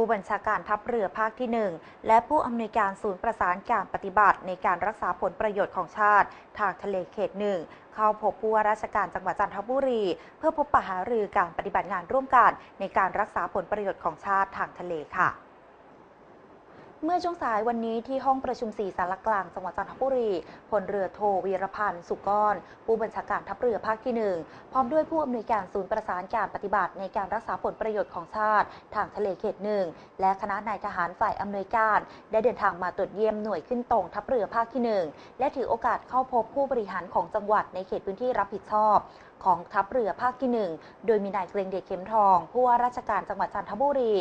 ผู้บัญชาการทัพเรือภาคที่ 1 และผู้อำนวยการศูนย์ประสานการปฏิบัติ ในการรักษาผลประโยชน์ของชาติ ทางทะเลเขตหนึ่งเข้าพบผู้ว่าราชการจังหวัดจันทบุรี เพื่อพบปะหารือการปฏิบัติงานร่วมกัน ในการรักษาผลประโยชน์ของชาติทางทะเลค่ะ เมื่อช่วงสายวันนี้ที่ห้องประชุมสี่สารกลางจังหวัดจันทบุรีพลเรือโทวีรพันธ์สุกร ผู้บัญชาการทัพเรือภาคที่หนึ่งพร้อมด้วยผู้อำนวยการศูนย์ประสานการปฏิบัติในการรักษาผลประโยชน์ของชาติ ทางทะเลเขตหนึ่งและคณะนายทหารฝ่ายอำนวยการ ได้เดินทางมาตรวจเยี่ยมหน่วยขึ้นตรงทัพเรือภาคที่หนึ่งและถือโอกาสเข้าพบผู้บริหารของจังหวัดในเขตพื้นที่รับผิดชอบ ของทัพเรือภาคที่หนึ่งโดยมีนายเกรงเดชเข็มทอง ผู้ว่าราชการจังหวัดจันทบุรี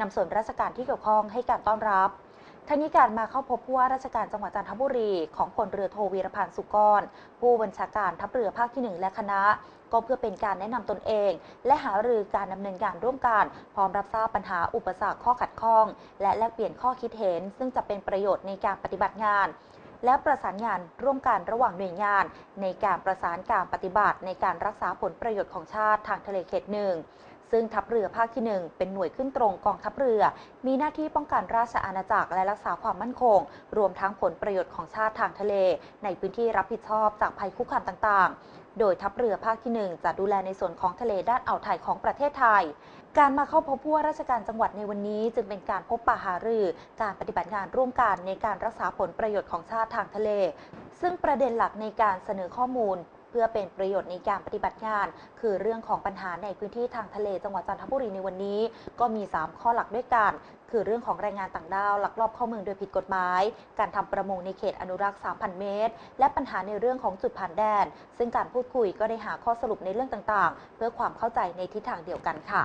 นำส่วนราชการที่เกี่ยวข้องให้การต้อนรับทั้งนี้การมาเข้าพบผู้ว่าราชการจังหวัดจันทบุรีของพลเรือโทวีรพันธ์สุกร ผู้บัญชาการทัพเรือภาคที่ 1 และคณะ ก็เพื่อเป็นการแนะนำตนเอง และหารือการดำเนินงานร่วมกัน พร้อมรับทราบปัญหาอุปสรรคข้อขัดข้อง และแลกเปลี่ยนข้อคิดเห็น ซึ่งจะเป็นประโยชน์ในการปฏิบัติงาน และประสานงานร่วมกันระหว่างหน่วยงาน ในการประสานการปฏิบัติในการรักษาผลประโยชน์ของชาติทางทะเลเขตหนึ่ง ซึ่งทัพเรือภาคที่ 1 เป็นหน่วยขึ้นตรงกองทัพเรือ มีหน้าที่ป้องกันราชอาณาจักรและรักษาความมั่นคง รวมทั้งผลประโยชน์ของชาติทางทะเล ในพื้นที่รับผิดชอบจากภัยคุกคามต่างๆ โดยทัพเรือภาคที่ 1 จะดูแลในส่วนของทะเลด้านอ่าวไทยของประเทศไทย การมาเข้าพบผู้ว่าราชการจังหวัดในวันนี้ จึงเป็นการพบปะหารือ การปฏิบัติงานร่วมกันในการรักษาผลประโยชน์ของชาติทางทะเล ซึ่งประเด็นหลักในการเสนอข้อมูล เพื่อเป็นประโยชน์ในการปฏิบัติงาน คือเรื่องของปัญหาในพื้นที่ทางทะเลจังหวัดจันทบุรีในวันนี้ ก็มี 3 ข้อหลักด้วยกัน คือเรื่องของแรงงานต่างด้าวลักลอบเข้าเมืองโดยผิดกฎหมาย การทำประมงในเขตอนุรักษ์ 3,000 เมตร และปัญหาในเรื่องของจุดผ่านแดน ซึ่งการพูดคุยก็ได้หาข้อสรุปในเรื่องต่างๆ เพื่อความเข้าใจในทิศทางเดียวกันค่ะ